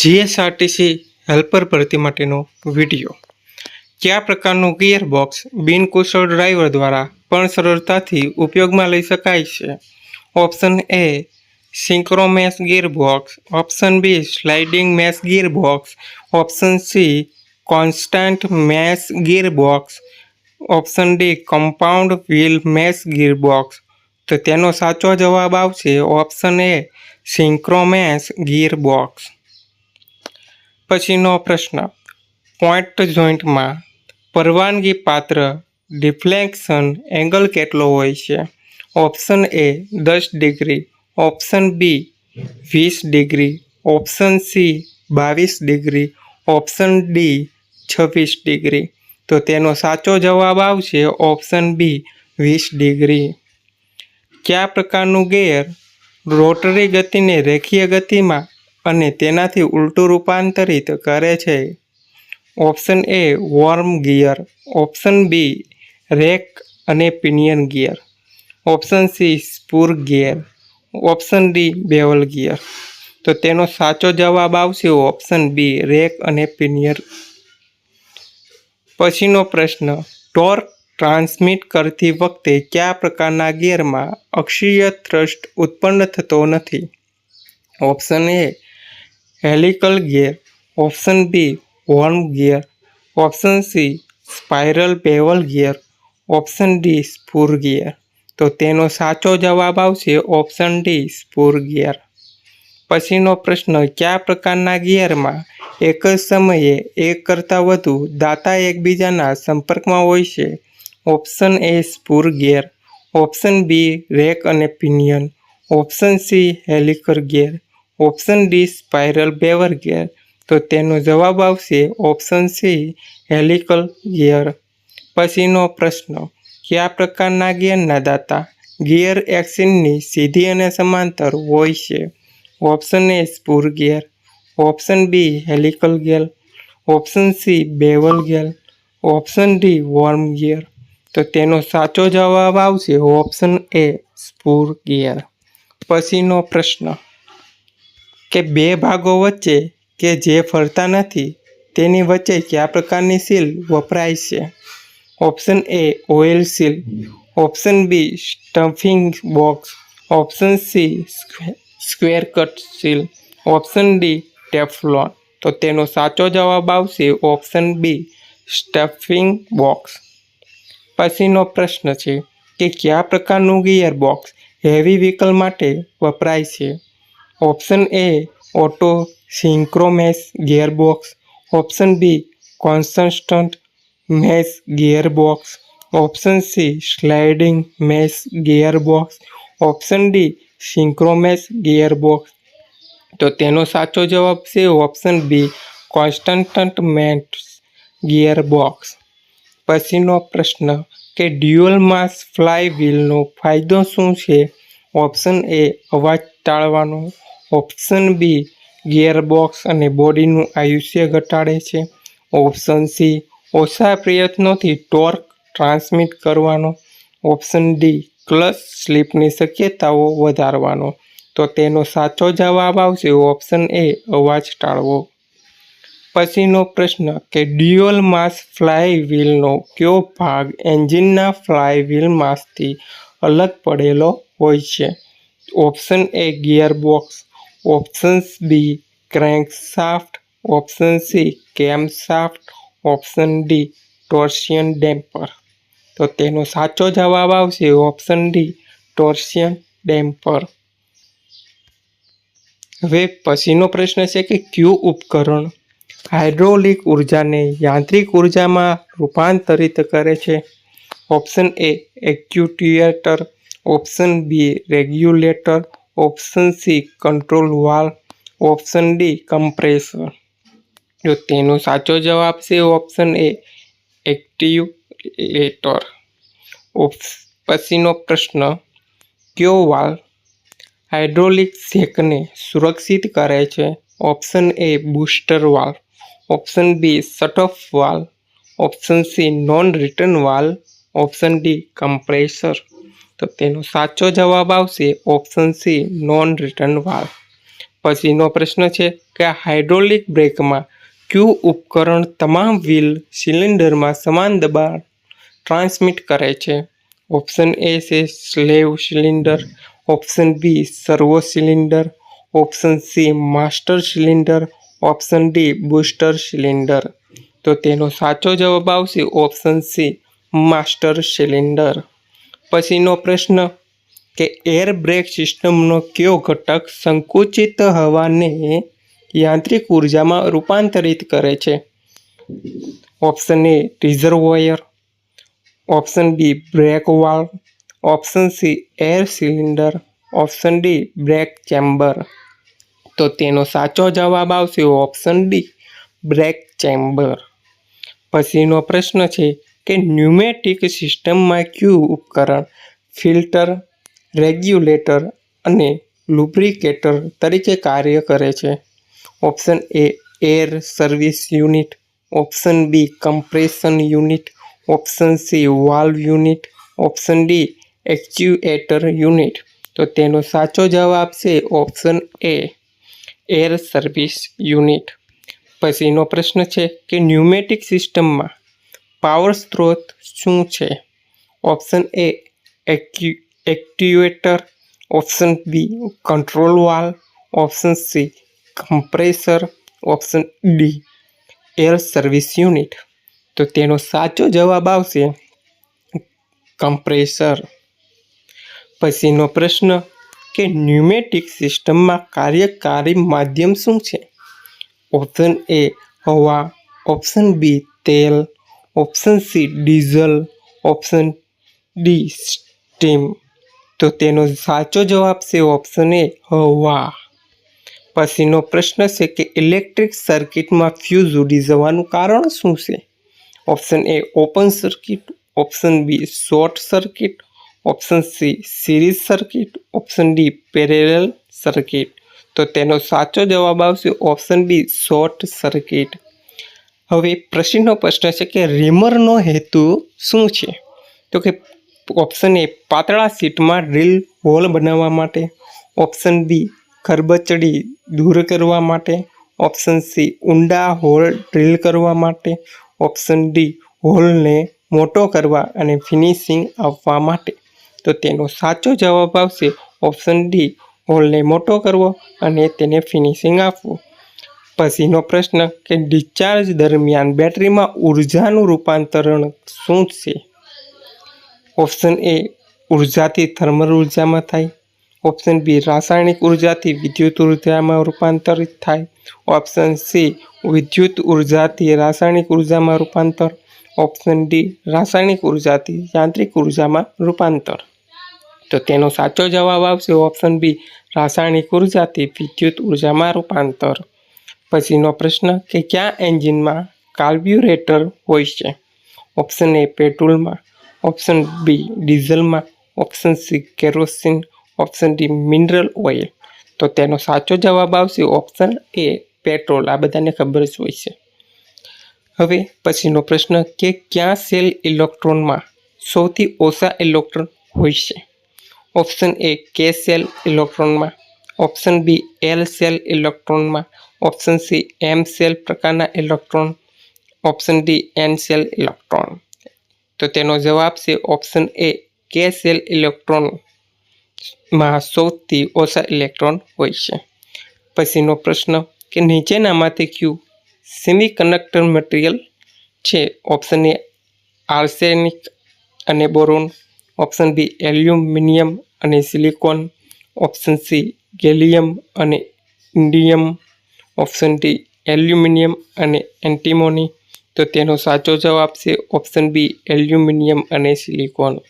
GSRTC helper ભરતી માટેનો video. કયા પ્રકારનું ગિયરબોક્સ બિનકુશળ ડ્રાઈવર દ્વારા પણ સરળતાથી ઉપયોગમાં લઈ શકાય છે? Option A synchromesh gearbox option B sliding mesh gearbox option C constant mesh gearbox option D compound wheel mesh gearbox તો તેનો સાચો જવાબ આવશે option A synchromesh gear box પછીનો પ્રશ્ન. પોઈન્ટ જોઈન્ટમાં પરવાનગી પાત્ર ડિફ્લેક્શન એંગલ કેટલો હોય છે? ઓપ્શન એ દસ ડિગ્રી, ઓપ્શન બી વીસ ડિગ્રી, ઓપ્શન સી બાવીસ ડિગ્રી, ઓપ્શન ડી છવ્વીસ ડિગ્રી. તો તેનો સાચો જવાબ આવશે ઓપ્શન બી વીસ ડિગ્રી. કયા પ્રકારનું ગેર રોટરી ગતિને રેખીય ગતિમાં અને તેનાથી ઉલટું રૂપાંતરિત કરે છે. Option A worm gear, option B rack અને pinion gear, option C spur gear option D bevel gear. તો તેનો સાચો જવાબ આવશે ઓપ્શન બી રેક અને પિનિયર. પછીનો પ્રશ્ન, ટોર્ક ટ્રાન્સમિટ કરતી વખતે કયા પ્રકારના ગિયરમાં અક્ષીય થ્રસ્ટ ઉત્પન્ન થતો નથી? Option A helical gear option B worm gear option C spiral bevel gear option D spur gear તો તેનો સાચો જવાબ આવશે ઓપ્શન ડી સ્પૂર ગિયર પછીનો પ્રશ્ન, કયા પ્રકારના ગિયરમાં એક જ સમયે એક કરતાં વધુ દાતા એકબીજાના સંપર્કમાં હોય છે? Option A spur gear option B rack અને pinion option C helical gear option D spiral bevel gear તો તેનો જવાબ આવશે ઓપ્શન સી હેલિકલ ગિયર. પછીનો પ્રશ્ન, કયા પ્રકારના ગિયરના દાતા ગિયર એક્શનની સીધી અને સમાંતર હોય છે? Option A spur gear, option B helical gear, option C bevel gear, option D worm gear. તો તેનો સાચો જવાબ આવશે ઓપ્શન એ સ્પૂર ગિયર. પછીનો પ્રશ્ન કે બે ભાગો વચ્ચે કે જે ફરતા નથી, તેની વચ્ચે કયા પ્રકારની સીલ વપરાય છે? Option A oil seal. Option B stuffing box. Option C square cut seal. Option D Teflon. તો તેનો સાચો જવાબ આવશે ઓપ્શન બી સ્ટફિંગ બોક્સ. પછીનો પ્રશ્ન છે કે કયા પ્રકારનું ગિયર બોક્સ હેવી વ્હીકલ માટે વપરાય છે? Option A auto synchromesh gear box option B constant mesh gear box option C sliding mesh gear box option D synchromesh gear box તો તેનો સાચો જવાબ છે option B constant mesh gear box પછીનો પ્રશ્ન કે ડ્યુઅલ માસ ફ્લાય વ્હીલનો ફાયદો શું છે? ઓપ્શન એ અવાજ ટાળવાનો. ઓપ્શન બી ગિયર બોક્સ અને બોડીનું આયુષ્ય ઘટાડે છે. ઓપ્શન સી ઓછા પ્રયત્નોથી ટોર્ક ટ્રાન્સમિટ કરવાનો. ઓપ્શન ડી ક્લચ સ્લીપની શક્યતાઓ વધારવાનો. તો તેનો સાચો જવાબ આવશે ઓપ્શન એ અવાજ ટાળવો. પછીનો પ્રશ્ન કે ડ્યુઅલ માસ ફ્લાય વ્હીલનો કયો ભાગ એન્જિનના ફ્લાય વ્હીલ માસથી અલગ પડેલો હોય છે? Option A gear box options B crankshaft option C camshaft option D torsion damper તો તેનો સાચો જવાબ આવશે ઓપ્શન ડી ટોર્સિયન ડેમ્પર હવે પછીનો પ્રશ્ન છે કે ક્યુ ઉપકરણ હાઇડ્રોલિક ઉર્જાને યાંત્રિક ઉર્જામાં રૂપાંતરિત કરે છે. Option A actuator option B regulator option C control valve option D compressor જો તેનો સાચો જવાબ છે ઓપ્શન એ એક્ટિવેટર પછીનો પ્રશ્ન, કયો વાલ હાઇડ્રોલિક શેકને સુરક્ષિત કરે છે? Option A booster valve option B shutoff valve option C non return valve option D compressor તો તેનો સાચો જવાબ આવશે option C non return valve પછીનો પ્રશ્ન છે કે હાઇડ્રોલિક બ્રેકમાં કયું ઉપકરણ તમામ વ્હીલ સિલિન્ડરમાં સમાન દબાણ ટ્રાન્સમિટ કરે છે? ઓપ્શન એ છે slave cylinder option B servo cylinder option C master cylinder option D booster cylinder. તો તેનો સાચો જવાબ આવશે ઓપ્શન સી માસ્ટર સિલિન્ડર. પછીનો પ્રશ્ન કે એર બ્રેક સિસ્ટમનો કયો ઘટક સંકુચિત હવાને યાંત્રિક ઉર્જામાં રૂપાંતરિત કરે છે? Option A reservoir option B brake valve option C air cylinder option D brake chamber તો તેનો સાચો જવાબ આવશે ઓપ્શન ડી બ્રેક ચેમ્બર પછીનો પ્રશ્ન છે કે ન્યુમેટિક સિસ્ટમમાં કયું ઉપકરણ, ફિલ્ટર, રેગ્યુલેટર અને લુબ્રિકેટર તરીકે કાર્ય કરે છે. Option A air service unit, option B compression unit, option C valve unit, option D actuator unit. તો તેનો સાચો જવાબ છે option A air service unit. પછીનો પ્રશ્ન છે કે ન્યુમેટિક સિસ્ટમમાં પાવર સ્ત્રોત શું છે? Option A activator, option B control valve option C compressor, option D air service unit. તો તેનો સાચો જવાબ આવશે કમ્પ્રેસર. પછીનો પ્રશ્ન કે ન્યુમેટિક સિસ્ટમમાં કાર્યકારી માધ્યમ શું છે? ઓપ્શન એ હવા, ઓપ્શન બી તેલ option C diesel, option D steam. તો તેનો સાચો જવાબ છે ઓપ્શન એ હવા. પછીનો પ્રશ્ન છે કે ઇલેક્ટ્રિક સર્કિટમાં ફ્યુઝ ઉડી જવાનું કારણ શું છે? Option A open circuit, option B short circuit, option C series circuit, option D parallel circuit. તો તેનો સાચો જવાબ આવશે ઓપ્શન બી શોર્ટ સર્કિટ. હવે પ્રશ્નનો પ્રશ્ન છે કે રીમરનો હેતુ શું છે? તો કે ઓપ્શન એ પાતળા સીટમાં ડ્રીલ હોલ બનાવવા માટે ઓપ્શન બી ખરબચડી દૂર કરવા માટે ઓપ્શન સી ઊંડા હોલ ડ્રીલ કરવા માટે ઓપ્શન ડી હોલને મોટો કરવા અને ફિનિશિંગ આપવા માટે. તો તેનો સાચો જવાબ આવશે ઓપ્શન ડી હોલને મોટો કરવો અને તેને ફિનિશિંગ આપવું. પછીનો પ્રશ્ન કે ડિસ્ચાર્જ દરમિયાન બેટરીમાં ઉર્જાનું રૂપાંતરણ શું છે? ઓપ્શન એ, ઉર્જાથી થર્મલ ઉર્જામાં થાય. ઓપ્શન બી, રાસાયણિક ઉર્જાથી વિદ્યુત ઉર્જામાં રૂપાંતરિત થાય. ઓપ્શન સી, વિદ્યુત ઉર્જાથી રાસાયણિક ઉર્જામાં રૂપાંતર. ઓપ્શન ડી, રાસાયણિક ઉર્જાથી યાંત્રિક ઉર્જામાં રૂપાંતર. તો તેનો સાચો જવાબ આવશે ઓપ્શન બી, રાસાયણિક ઉર્જાથી વિદ્યુત ઉર્જામાં રૂપાંતર. પછીનો પ્રશ્ન કે કયા એન્જિનમાં કાર્બ્યુરેટર હોય છે? ઓપ્શન એ પેટ્રોલમાં, option B ડીઝલમાં, option C kerosene, option D mineral oil. તો તેનો સાચો જવાબ આવશે ઓપ્શન એ પેટ્રોલ. આ બધાને ખબર જ હોય છે. હવે પછીનો પ્રશ્ન કે ક્યાં સેલ ઇલેક્ટ્રોનમાં સૌથી ઓછા ઇલેક્ટ્રોન હોય છે? ઓપ્શન એ કે સેલ ઇલેક્ટ્રોનમાં ઓપ્શન બી એલ સેલ ઇલેક્ટ્રોનમાં ઓપ્શન સી એમ સેલ પ્રકારના electron option D N shell electron તો તેનો જવાબ છે ઓપ્શન એ કે સેલ ઇલેક્ટ્રોનમાં સૌથી ઓછા ઇલેક્ટ્રોન હોય છે. પછીનો પ્રશ્ન કે નીચેનામાંથી કયું સેમી કન્ડક્ટર મટીરિયલ છે? ઓપ્શન એ આર્સેનિક અને બોરોન ઓપ્શન બી એલ્યુમિનિયમ અને સિલિકોન ઓપ્શન સી ગેલિયમ અને ઇન્ડિયમ ઓપ્શન ડી એલ્યુમિનિયમ અને એન્ટીમોની. તો તેનો સાચો જવાબ છે ઓપ્શન બી એલ્યુમિનિયમ અને સિલિકોન.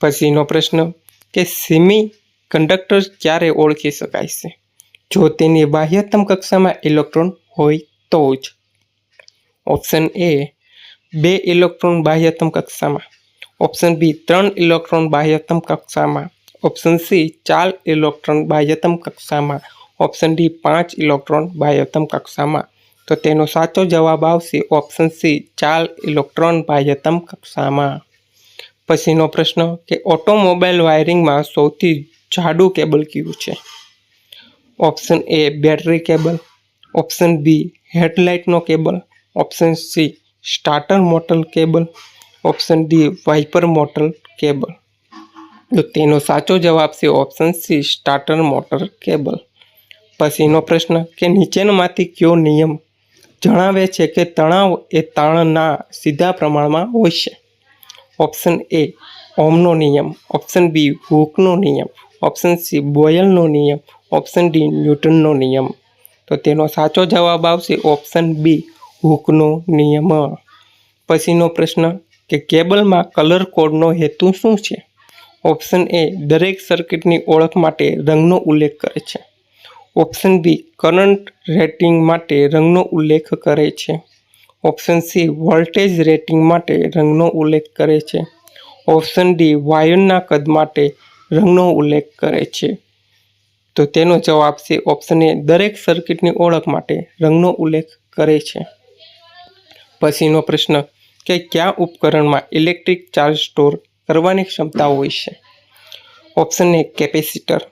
પછીનો પ્રશ્ન કે સેમી કંડક્ટર ક્યારે ઓળખી શકાય છે? જો તેની બાહ્યતમ કક્ષામાં ઇલેક્ટ્રોન હોય તો જ. ઓપ્શન એ બે ઇલેક્ટ્રોન બાહ્યતમ કક્ષામાં. ઓપ્શન બી ત્રણ ઇલેક્ટ્રોન બાહ્યતમ કક્ષામાં. ઓપ્શન સી, ચાર ઇલેક્ટ્રોન બાહ્યતમ કક્ષામાં. ઓપ્શન ડી, પાંચ ઇલેક્ટ્રોન બાહ્યતમ કક્ષામાં. તો તેનો સાચો જવાબ આવશે ઓપ્શન સી, ચાર ઇલેક્ટ્રોન બાહ્યતમ કક્ષામાં. પછીનો પ્રશ્ન કે ઓટોમોબાઈલ વાયરિંગમાં સૌથી જાડું કેબલ કયું છે? Option A, battery cable. Option B, હેડલાઇટનો cable. Option C, starter motor cable. Option D, wiper motor cable. તો તેનો સાચો જવાબ છે option C starter motor cable પછીનો પ્રશ્ન કે નીચેનામાંથી કયો નિયમ જણાવે છે કે તણાવ એ તાણના સીધા પ્રમાણમાં હોય છે? ઓપ્શન એ ઓમનો નિયમ. ઓપ્શન બી હુકનો નિયમ. ઓપ્શન સી બોયલનો નિયમ. ઓપ્શન ડી ન્યૂટનનો નિયમ. તો તેનો સાચો જવાબ આવશે ઓપ્શન બી હુકનો નિયમ. પછીનો પ્રશ્ન કે કેબલમાં કલર કોડનો હેતુ શું છે? ઓપ્શન એ દરેક સર્કિટની ઓળખ માટે રંગનો ઉલ્લેખ કરે છે. ઓપ્શન બી કરંટ રેટિંગ માટે રંગનો ઉલ્લેખ કરે છે. ઓપ્શન સી વોલ્ટેજ રેટિંગ માટે રંગનો ઉલ્લેખ કરે છે. ઓપ્શન ડી વાયરના કદ માટે રંગનો ઉલ્લેખ કરે છે. તો તેનો જવાબ છે ઓપ્શન એ દરેક સર્કિટની ઓળખ માટે રંગનો ઉલ્લેખ કરે છે. પછીનો પ્રશ્ન કે, કયા ઉપકરણમાં ઇલેક્ટ્રિક ચાર્જ સ્ટોર કરવાની ક્ષમતા હોય છે. Option A capacitor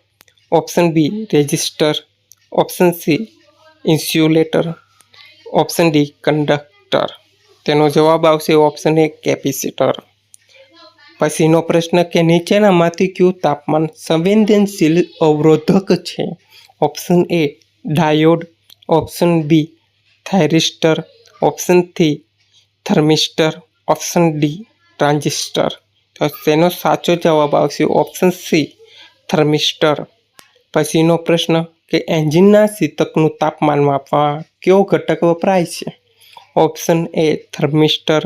option B resistor option C insulator option D conductor તેનો જવાબ આવશે ઓપ્શન એ કેપેસિટર પછીનો પ્રશ્ન કે નીચેનામાંથી કયું તાપમાન સંવેદનશીલ અવરોધક છે? Option A diode option B thyristor ઓપ્શનથી thermistor option D transistor તો તેનો સાચો જવાબ આવશે ઓપ્શન સી થર્મિસ્ટર પછીનો પ્રશ્ન કે એન્જિનના શીતકનું તાપમાન માપવા કયો ઘટક વપરાય છે? Option A thermistor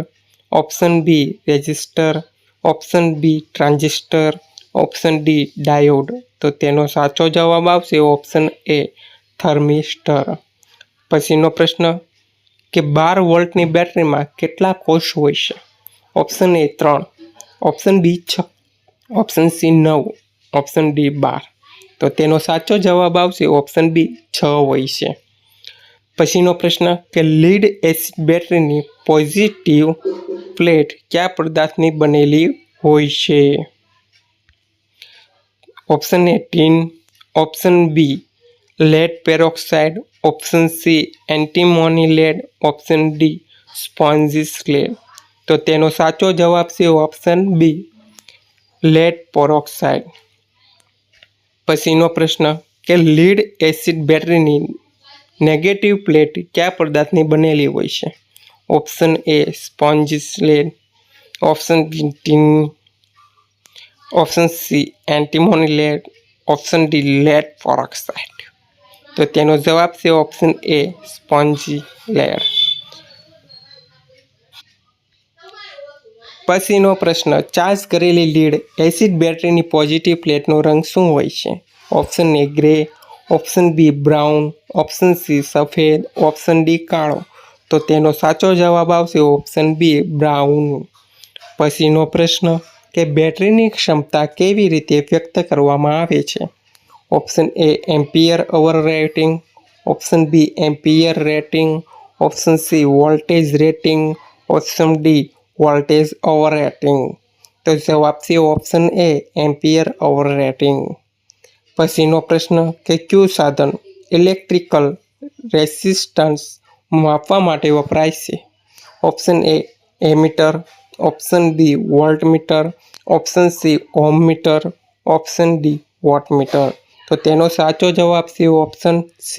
option B resistor option B transistor option D diode તો તેનો સાચો જવાબ આવશે ઓપ્શન એ થર્મિસ્ટર પછીનો પ્રશ્ન કે બાર વોલ્ટની બેટરીમાં કેટલા કોષ હોય છે? ઓપ્શન એ ત્રણ. ઓપ્શન બી છ. ઓપ્શન સી નવ. ઓપ્શન ડી બાર. તો તેનો સાચો જવાબ આવશે ઓપ્શન બી છ હોય છે. પછીનો પ્રશ્ન કે લીડ એસિડ બેટરીની પોઝિટિવ પ્લેટ કયા પદાર્થની બનેલી હોય છે? Option A tin option B lead peroxide option C antimony lead option D sponges lead તો તેનો સાચો જવાબ છે ઓપ્શન બી લેડ પોરોક્સાઇડ પછીનો પ્રશ્ન કે લીડ એસિડ બેટરીની નેગેટિવ પ્લેટ કયા પદાર્થની બનેલી હોય છે? Option A sponges lead option tin option C antimony lead option D lead peroxide તો તેનો જવાબ છે ઓપ્શન એ સ્પોન્જી લેડ પછીનો પ્રશ્ન. ચાર્જ કરેલી લીડ એસિડ બેટરીની પોઝિટિવ પ્લેટનો રંગ શું હોય છે? Option A grey, option B brown, option C સફેદ, ઓપ્શન ડી કાળો. તો તેનો સાચો જવાબ આવશે ઓપ્શન બી બ્રાઉન. પછીનો પ્રશ્ન, કે બેટરીની ક્ષમતા કેવી રીતે વ્યક્ત કરવામાં આવે છે? Option A ampere hour rating, option B ampere rating, option C voltage rating, option D voltage over rating તો જવાબ છે option A ampere over rating પછીનો પ્રશ્ન કે કયું સાધન ઇલેક્ટ્રિકલ રેસિસ્ટન્સ માપવા માટે વપરાય છે? Option A ammeter option B voltmeter option C ohm meter option D wattmeter તો તેનો સાચો જવાબ છે ઓપ્શન સી